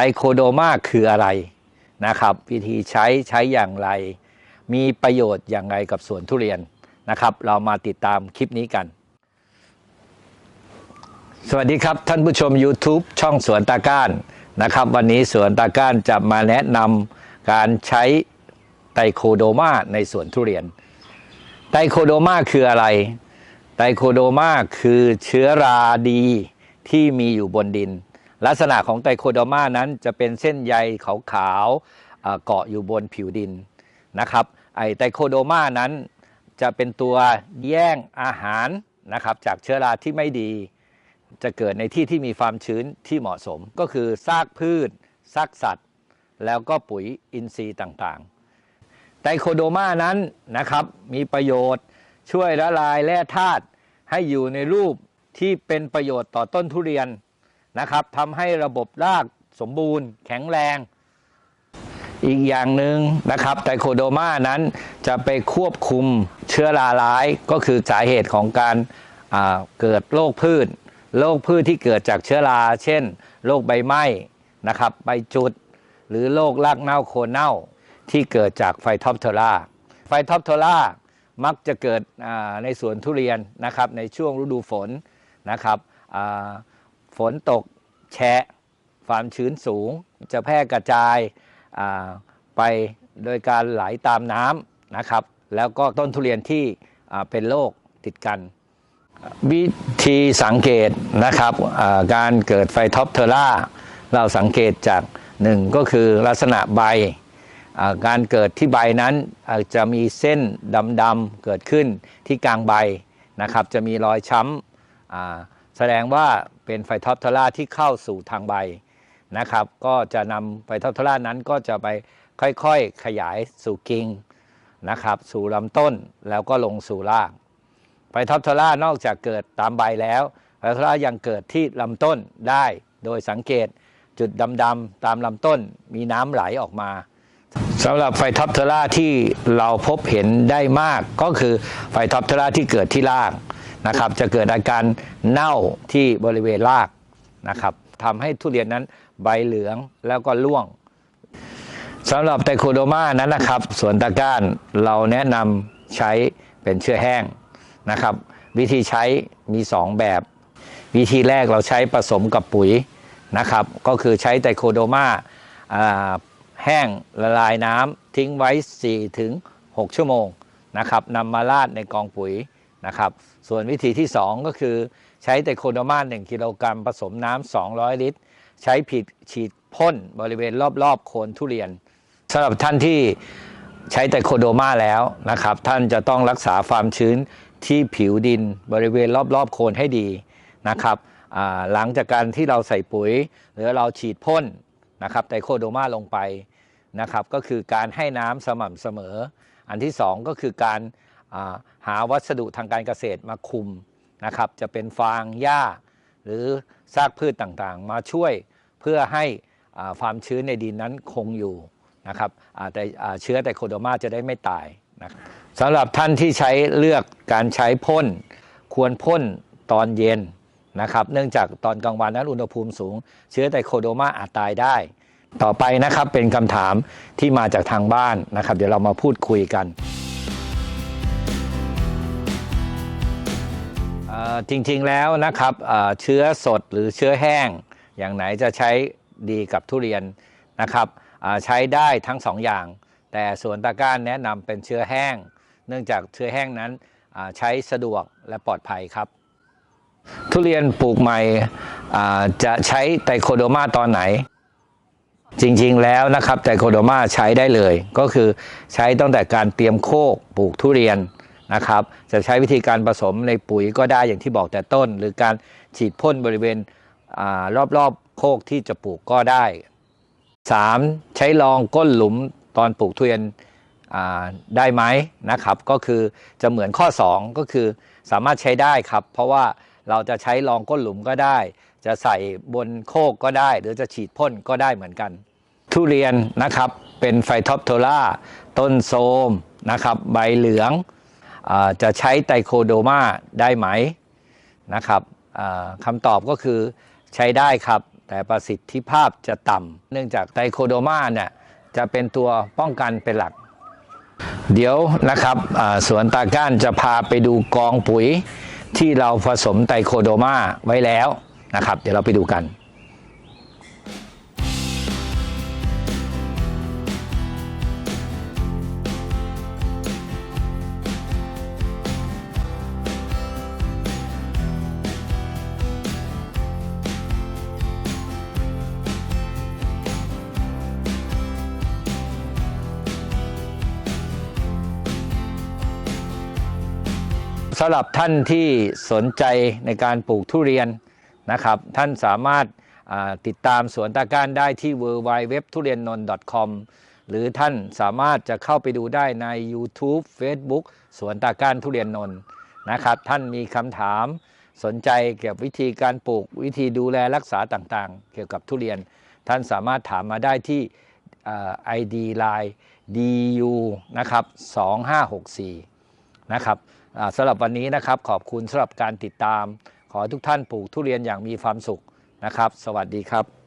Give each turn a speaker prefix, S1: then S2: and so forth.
S1: ไตโคโดมาคืออะไรนะครับ วิธีใช้ใช้อย่างไร มีประโยชน์อย่างไรกับสวนทุเรียนนะครับ เรามาติดตามคลิปนี้กัน สวัสดีครับท่านผู้ชม YouTube ช่องสวนตาก้านนะครับ วันนี้สวนตาก้านจะมาแนะนำการใช้ไตโคโดมาในสวนทุเรียน ไตโคโดมาคืออะไร ไตโคโดมาคือเชื้อราดีที่มีอยู่บนดิน ลักษณะของไตโคโดมานั้นจะเป็นเส้นใยขาวๆเกาะอยู่บนผิวดินนะครับไอไตโคโดมานั้นจะเป็นตัวแย่งอาหารนะครับจากเชื้อราที่ไม่ดี จะเกิดในที่ที่มีความชื้นที่เหมาะสม ก็คือซากพืชซากสัตว์ แล้วก็ปุ๋ยอินทรีย์ต่างๆ ไตโคโดมานั้นนะครับมีประโยชน์ช่วยละลายแร่ธาตุให้อยู่ในรูปที่เป็นประโยชน์ต่อต้นทุเรียน นะครับทำให้ระบบรากสมบูรณ์ แข็งแรง อีกอย่างหนึ่งนะครับไตโคโดมานั้นจะไปควบคุมเชื้อราร้ายก็คือสาเหตุของการเกิดโรคพืชโรคพืชที่เกิดจากเชื้อรา เช่นโรคใบไหม้นะครับใบจุด หรือโรครากเน่าโคนเน่าที่เกิดจากไฟท็อปเทอร่าไฟท็อปเทอร่ามักจะเกิดในสวนทุเรียนนะครับในช่วงฤดูฝนนะครับ ฝนตกแฉะความชื้นสูง จะแพร่กระจายไปโดยการไหลตามน้ำนะครับ แล้วก็ต้นทุเรียนที่เป็นโรคติดกันวิธีสังเกตนะครับการเกิดไฟท็อปเทอร่าเราสังเกตจากหนึ่งก็คือลักษณะใบ การเกิดที่ใบนั้นจะมีเส้นดำๆเกิดขึ้นที่กลางใบนะครับ จะมีรอยช้ำแสดงว่า เป็นไฟท็อปทอร่าที่เข้าสู่ทางใบนะครับ ก็จะนำไฟท็อปทอร่านั้นก็จะไปค่อยๆขยายสู่กิ่งนะครับ สู่ลำต้นแล้วก็ลงสู่รากไฟท็อปทอร่านอกจากเกิดตามใบแล้วไฟท็อปทอร่ายังเกิดที่ลำต้นได้โดยสังเกตจุดดำๆตามลำต้นมีน้ำไหลออกมาสำหรับไฟท็อปเทอร่าที่เราพบเห็นได้มากก็คือไฟท็อปเทอร่าที่เกิดที่ราก นะครับ จะเกิดอาการเน่าที่บริเวณรากนะครับทำให้ทุเรียนนั้นใบเหลืองแล้วก็ร่วงสำหรับไตโคโดมานั้นนะครับสวนตะกร้านเราแนะนำใช้เป็นเชื้อแห้งนะครับ วิธีใช้มี 2 แบบ วิธีแรกเราใช้ผสมกับปุ๋ยนะครับ ก็คือใช้ไตโคโดมาาแห้งละลายน้ำทิ้งไว้4ถึง6ชั่วโมงนะครับนำมาราดในกองปุ๋ย นะครับ ส่วนวิธีที่ 2 ก็คือใช้ไตโคโดมา1กิโลกรัมผสมน้ำ200 ลิตร ใช้ผิดฉีดพ่นบริเวณรอบๆ โคนทุเรียนสำหรับท่านที่ใช้ไตโคโดมาแล้วนะครับ ท่านจะต้องรักษาความชื้นที่ผิวดินบริเวณรอบๆ โคนให้ดีนะครับหลังจากการที่เราใส่ปุ๋ย หรือเราฉีดพ่นนะครับไตโคโดมาลงไปนะครับก็คือการให้น้ำสม่ำเสมอ อันที่สองก็คือการ หาวัสดุทางการเกษตรมาคุมนะครับจะเป็นฟางหญ้า หรือซากพืชต่างๆ มาช่วยเพื่อให้ความชื้นในดินนั้นคงอยู่นะครับแต่เชื้อไตโคโดมาจะได้ไม่ตายนะครับสำหรับท่านที่ใช้เลือกการใช้พ่นควรพ่นตอนเย็นนะครับ เนื่องจากตอนกลางวันนั้นอุณหภูมิสูง เชื้อไตโคโดมาอาจตายได้ ต่อไปนะครับเป็นคำถามที่มาจากทางบ้านนะครับ เดี๋ยวเรามาพูดคุยกัน จริงๆแล้วนะครับเชื้อสดหรือเชื้อแห้ง อย่างไหนจะใช้ดีกับทุเรียนนะครับใช้ได้ทั้งสองอย่าง แต่สวนตะก้านแนะนำเป็นเชื้อแห้ง เนื่องจากเชื้อแห้งนั้นใช้สะดวกและปลอดภัยครับ ทุเรียนปลูกใหม่จะใช้ไตโคโดมาตอนไหน จริงๆแล้วนะครับไตโคโดมาใช้ได้เลย ก็คือใช้ตั้งแต่การเตรียมโคกปลูกทุเรียน นะครับ จะใช้วิธีการผสมในปุ๋ยก็ได้อย่างที่บอกแต่ต้น หรือการฉีดพ่นบริเวณอรอบๆโคกที่จะปลูกก็ได้ 3. ใช้รองก้นหลุมตอนปลูกทุเรียนได้ไหมนะครับ ก็คือจะเหมือนข้อ 2 ก็คือสามารถใช้ได้ครับ เพราะว่าเราจะใช้รองก้นหลุมก็ได้ จะใส่บนโคกก็ได้ หรือจะฉีดพ่นก็ได้เหมือนกัน ทุเรียนนะครับเป็นไฟท็อปโทล่าต้นโทมนะครับ ใบเหลือง จะใช้ไตโคโดมาได้ไหมนะครับคำตอบก็คือใช้ได้ครับ แต่ประสิทธิภาพจะต่ำเนื่องจากไตรโคโดมาเนี่ยจะเป็นตัวป้องกันเป็นหลัก เดี๋ยวนะครับสวนตาก้านจะพาไปดูกองปุ๋ยที่เราผสมไตรโคโดมาไว้แล้วนะครับ เดี๋ยวเราไปดูกัน สำหรับท่านที่สนใจในการปลูกทุเรียนนะครับ ท่านสามารถติดตามสวนตาก้านได้ที่ w w w ทุเรียนนน .com หรือท่านสามารถจะเข้าไปดูได้ใน YouTube Facebook สวนตาก้านทุเรียนนนนะครับ ท่านมีคำถามสนใจเกี่ยวกับวิธีการปลูกวิธีดูแลรักษาต่างๆ เกี่ยวกับทุเรียน ท่านสามารถถามมาได้ที่อ่า ID Line DU นะครับ2564 นะครับสำหรับวันนี้นะครับขอบคุณสำหรับการติดตาม ขอให้ทุกท่านปลูกทุเรียนอย่างมีความสุขนะครับ สวัสดีครับ